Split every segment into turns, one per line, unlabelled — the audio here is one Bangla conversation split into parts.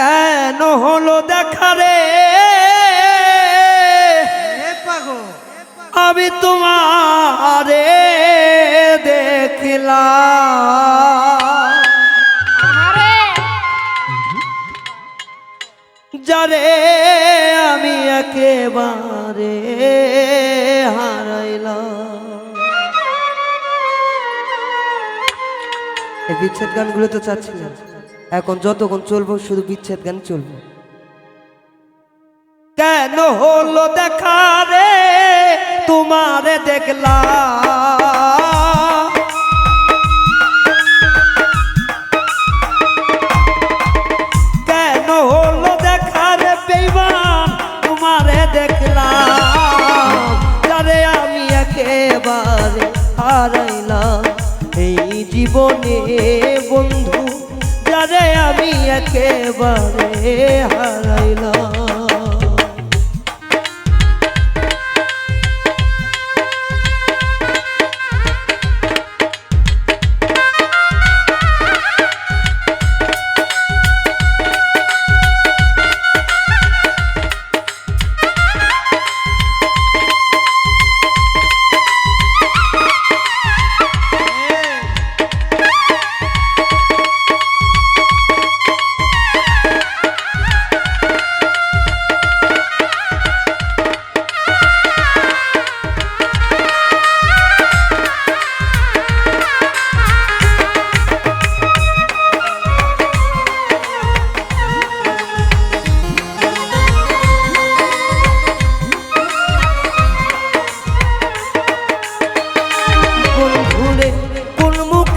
কেন হলো দেখা রে।
এ
আমি তোমারে দেখলাম।
আহারে।
যারে আমি একেবারে হারাইলাম। এই বিচ্ছেদ গানগুলো তো চাচ্ছি না এখন যতক্ষণ চলবো, শুধু বিচ্ছেদ গান চলবো। কেন হলো দেখা রে? তোমারে দেখলাম। কেন বেইমান? তোমারে আমি জীবনে বন্ধু একেবারে হারাইলাম।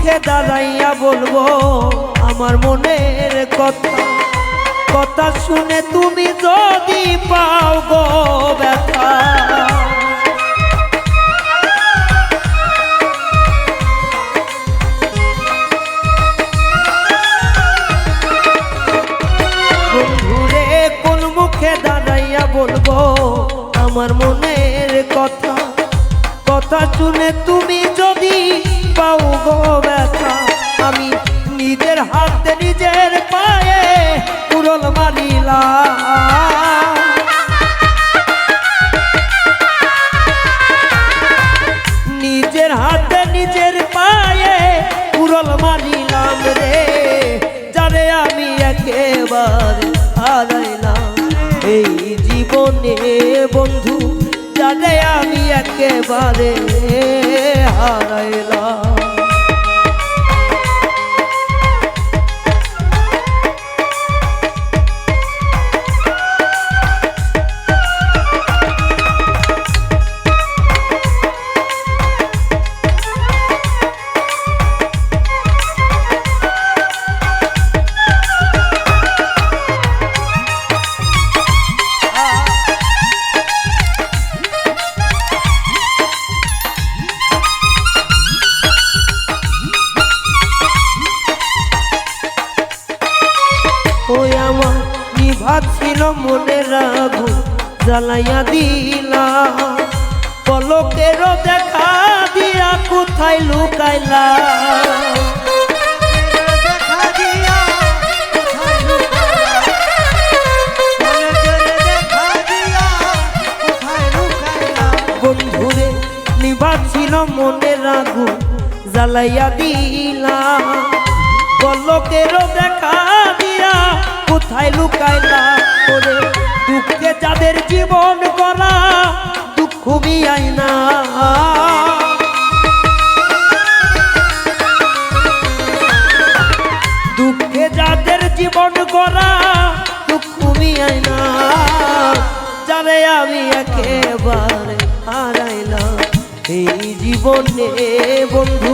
মুখে দাঁড়াইয়া বলব আমার মনের কথা কথা শুনে তুমি যদি পাও গো ব্যথা। কথা শুনে তুমি যদি পাও গো ব্যথা, আমি নিজের হাতে নিজের পায়ে উড়ল মারিলাম নিজের হাতে নিজের পায়ে উড়ল মারিলাম রে, যারে আমি একেবারে হারাইলাম। এই জীবনে বন্ধু যারে আমি একেবারে হারাইলাম। ছিল মনের আগুন জ্বালাইয়া দিলা। পলকেরও দেখা দিয়া কোথায় লুকাইলা? বন্ধুরে নিভাত ছিল মনের আগুন জ্বালাইয়া দিলা। পলকেরও দেখা দিয়া কোথায় লুকাইলা ওরে? দুঃখে যাদের জীবন করা দুঃখ মিয়াই না। দুঃখে যাদের জীবন করা দুঃখ মিয়াই না। আমি একেবারে হারাইলাম, এই জীবনে বন্ধু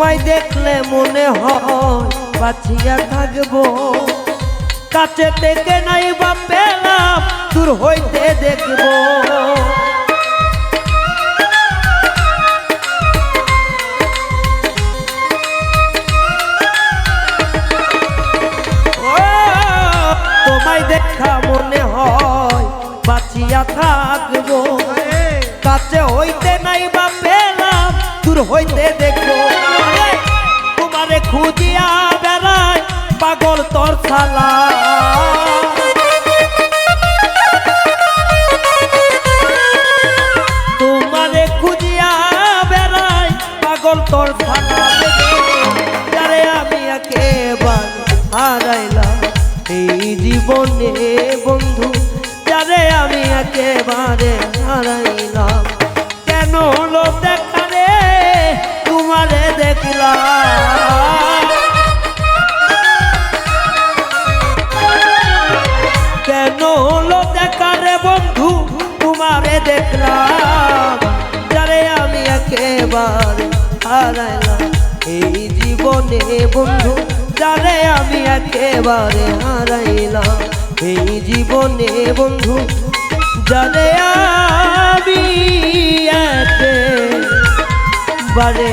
তোমায় দেখলে মনে হয় বাঁচিয়া থাকব। কাছে থেকে নাই বা পেলাম দূর হইতে দেখব। ও, তোমায় দেখা মনে হয় বাঁচিয়া থাকব। কাছে হইতে নাই বা পেলাম দূর হইতে আরে, তোমারে খুঁজিয়া বেড়াই পাগল তোর শালা। তোমারে খুঁজিয়া বেড়াই পাগল তোর শালা। যারে আমি একেবারে হারাইলাম এই জীবনে বন্ধু যারে আমি একেবারে হারাইলাম। কেন হলো দেখা দেখলাম কেন হলো দেখা রে বন্ধু তোমারে দেখলাম, যারে আমি একেবারে হারাইলাম। এই জীবনে বন্ধু, যারে আমি একেবারে হারাইলাম। এই জীবনে বন্ধু, যারে আমি বারে